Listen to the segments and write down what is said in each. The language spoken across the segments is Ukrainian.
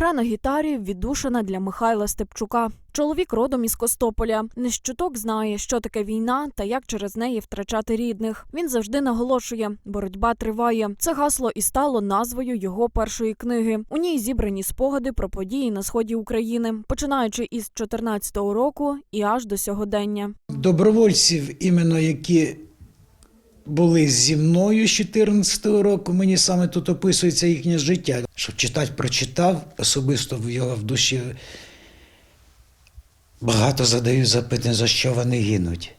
на гітарі віддушина для Михайла Степчука. Чоловік родом із Костополя. Не щуток знає, що таке війна та як через неї втрачати рідних. Він завжди наголошує: боротьба триває. Це гасло і стало назвою його першої книги. У ній зібрані спогади про події на сході України, починаючи із 14-го року і аж до сьогодення. добровольців, іменно які були зі мною з 14-го року, мені саме тут описується їхнє життя. Щоб читати, прочитав, особисто в його в душі багато задають запитань, за що вони гинуть.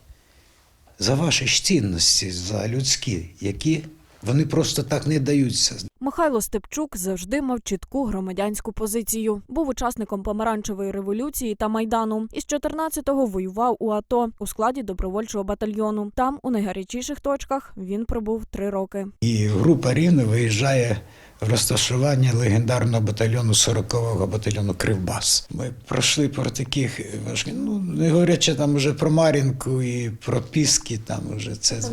За ваші ж цінності, за людські, які вони просто так не даються. Михайло Степчук завжди мав чітку громадянську позицію. Був учасником помаранчевої революції та майдану. Із 14-го воював у АТО у складі добровольчого батальйону. Там, у найгарячіших точках, він пробув три роки. І група Рівне виїжджає в розташування легендарного батальйону 40-го батальйону Кривбас. Ми пройшли про таких важких, ну не говорячи там вже про Мар'їнку і про Піски, там вже це. Це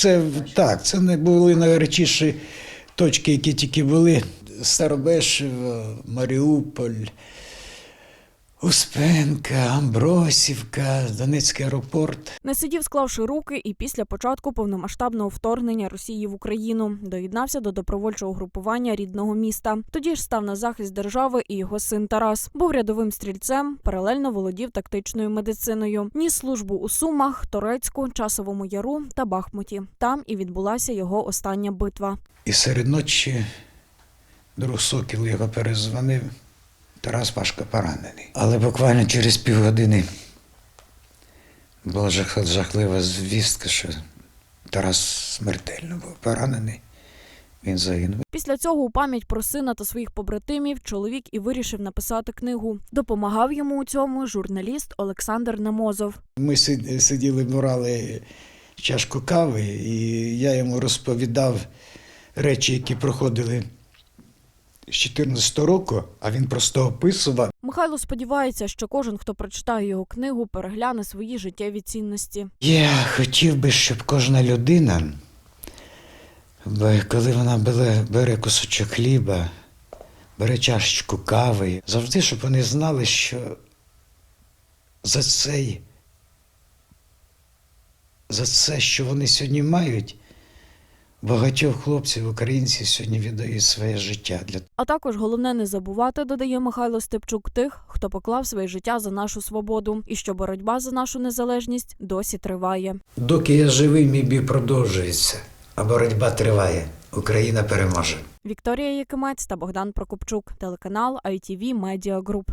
Це так, це не були найгарячіші точки, які тільки були. Старобешево, Маріуполь, Успенка, Амбросівка, Донецький аеропорт. Не сидів, склавши руки, і після початку повномасштабного вторгнення Росії в Україну доєднався до добровольчого групування рідного міста. Тоді ж став на захист держави і його син Тарас. Був рядовим стрільцем, паралельно володів тактичною медициною. Ніс службу у Сумах, Торецьку, Часовому Яру та Бахмуті. Там і відбулася його остання битва. І серед ночі друг Сокіл його перезвонив. Тарас важко поранений. Але буквально через півгодини була жахлива звістка, що Тарас смертельно був поранений. Він загинув. Після цього у пам'ять про сина та своїх побратимів чоловік і вирішив написати книгу. Допомагав йому у цьому журналіст Олександр Намозов. Ми сиділи, брали чашку кави, і я йому розповідав речі, які проходили з 14 року, а він просто описував. Михайло сподівається, що кожен, хто прочитає його книгу, перегляне свої життєві цінності. Я хотів би, щоб кожна людина, коли вона бере, бере кусочок хліба, бере чашечку кави, завжди, щоб вони знали, що за цей, за це, що вони сьогодні мають, багатьох хлопців, українців сьогодні віддають своє життя для А також головне не забувати, додає Михайло Степчук, тих, хто поклав своє життя за нашу свободу, і що боротьба за нашу незалежність досі триває. Доки я живий, мій бій продовжується, а боротьба триває. Україна переможе. Вікторія Якимець та Богдан Прокопчук, телеканал ITV Media Group.